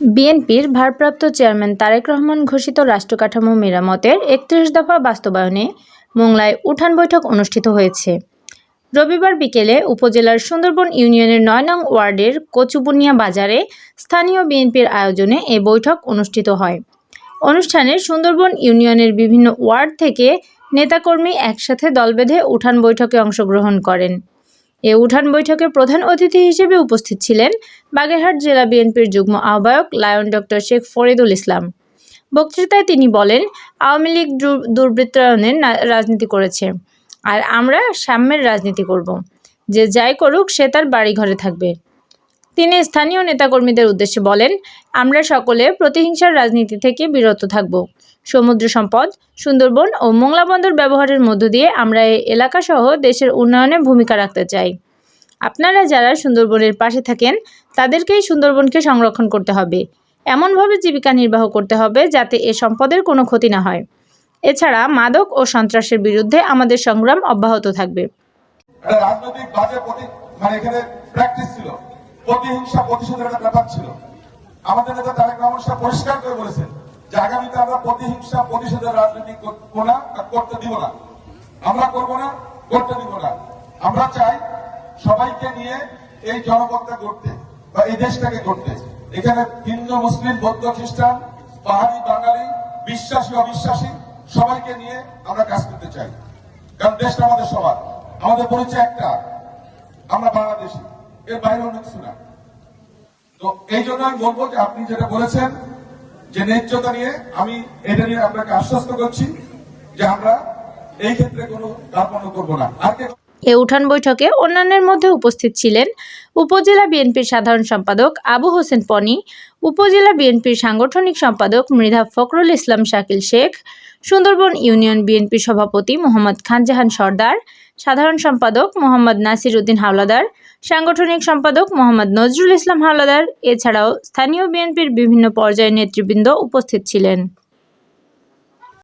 বিএনপির ভারপ্রাপ্ত চেয়ারম্যান তারেক রহমান ঘোষিত রাষ্ট্রকাঠামো মেরামতের একত্রিশ দফা বাস্তবায়নে মোংলায় উঠান বৈঠক অনুষ্ঠিত হয়েছে। রবিবার বিকেলে উপজেলার সুন্দরবন ইউনিয়নের নয় নং ওয়ার্ডের কচুবুনিয়া বাজারে স্থানীয় বিএনপির আয়োজনে এ বৈঠক অনুষ্ঠিত হয়। অনুষ্ঠানে সুন্দরবন ইউনিয়নের বিভিন্ন ওয়ার্ড থেকে নেতাকর্মী একসাথে দল বেঁধে উঠান বৈঠকে অংশগ্রহণ করেন। এ উঠান বৈঠকে প্রধান অতিথি হিসেবে উপস্থিত ছিলেন বাগেরহাট জেলা বিএনপির যুগ্ম আহ্বায়ক লায়ন ডক্টর শেখ ফরিদুল ইসলাম। বক্তৃতায় তিনি বলেন, আওয়ামী লীগ দুর- দুর্বৃত্তায়নের রাজনীতি করেছে। আর আমরা সাম্যের রাজনীতি করব। যে যাই করুক, সে তার বাড়ি ঘরে থাকবে। তিনি স্থানীয় নেতাকর্মীদের উদ্দেশ্যে বলেন, আমরা সকলে প্রতিহিংসার রাজনীতি থেকে বিরত থাকব। সমুদ্র সম্পদ, সুন্দরবন ও মোংলা বন্দর ব্যবহারের মধ্য দিয়ে আমরা এই এলাকাসহ দেশের উন্নয়নে ভূমিকা রাখতে চাই। আপনারা যারা সুন্দরবনের পাশে থাকেন, তাদেরকেই সুন্দরবনকে সংরক্ষণ করতে হবে। এমনভাবে জীবিকা নির্বাহ করতে হবে যাতে এ সম্পদের কোনো ক্ষতি না হয়। এছাড়া মাদক ও সন্ত্রাসের বিরুদ্ধে আমাদের সংগ্রাম অব্যাহত থাকবে। রাজনৈতিক বাজে মানে এখানে প্র্যাকটিস প্রতিহিংসা প্রতিশোধের একটা ব্যাপার ছিল। আমাদের নেতা তারেক রহমান সাহেব পরিষ্কার করে বলেছেন যে আগামীতে আমরা প্রতিহিংসা প্রতিশোধের রাজনীতি করব না করতে দিব না। আমরা করব না, করতে দিব না। আমরা চাই সবাইকে নিয়ে এই জনপদটা করতে বা এই দেশটাকে করতে এখানে হিন্দু মুসলিম, বৌদ্ধ, খ্রিস্টান, পাহাড়ি, বাঙালি, বিশ্বাসী, অবিশ্বাসী সবাইকে নিয়ে আমরা কাজ করতে চাই। কারণ দেশটা আমাদের সবার। আমাদের পরিচয় একটা। আমরা বাংলাদেশি। এর বাইরে অনেক না। তো এই জন্য আমি বলব যে আপনি যেটা বলেছেন, যে ন্যায্যতা নিয়ে আমি এটা নিয়ে আপনাকে আশ্বস্ত করছি যে আমরা এই ক্ষেত্রে কোনো কার্পণ্য করব না। আর এ উঠান বৈঠকে অন্যান্যের মধ্যে উপস্থিত ছিলেন উপজেলা বিএনপির সাধারণ সম্পাদক আবু হোসেন পনি, উপজেলা বিএনপির সাংগঠনিক সম্পাদক মৃধা ফখরুল ইসলাম শাকিল শেখ, সুন্দরবন ইউনিয়ন বিএনপি সভাপতি মোহাম্মদ খানজাহান সর্দার, সাধারণ সম্পাদক মোহাম্মদ নাসির উদ্দিন হাওলাদার, সাংগঠনিক সম্পাদক মোহাম্মদ নজরুল ইসলাম হাওলাদার, এছাড়াও স্থানীয় বিএনপির বিভিন্ন পর্যায়ের নেতৃবৃন্দ উপস্থিত ছিলেন।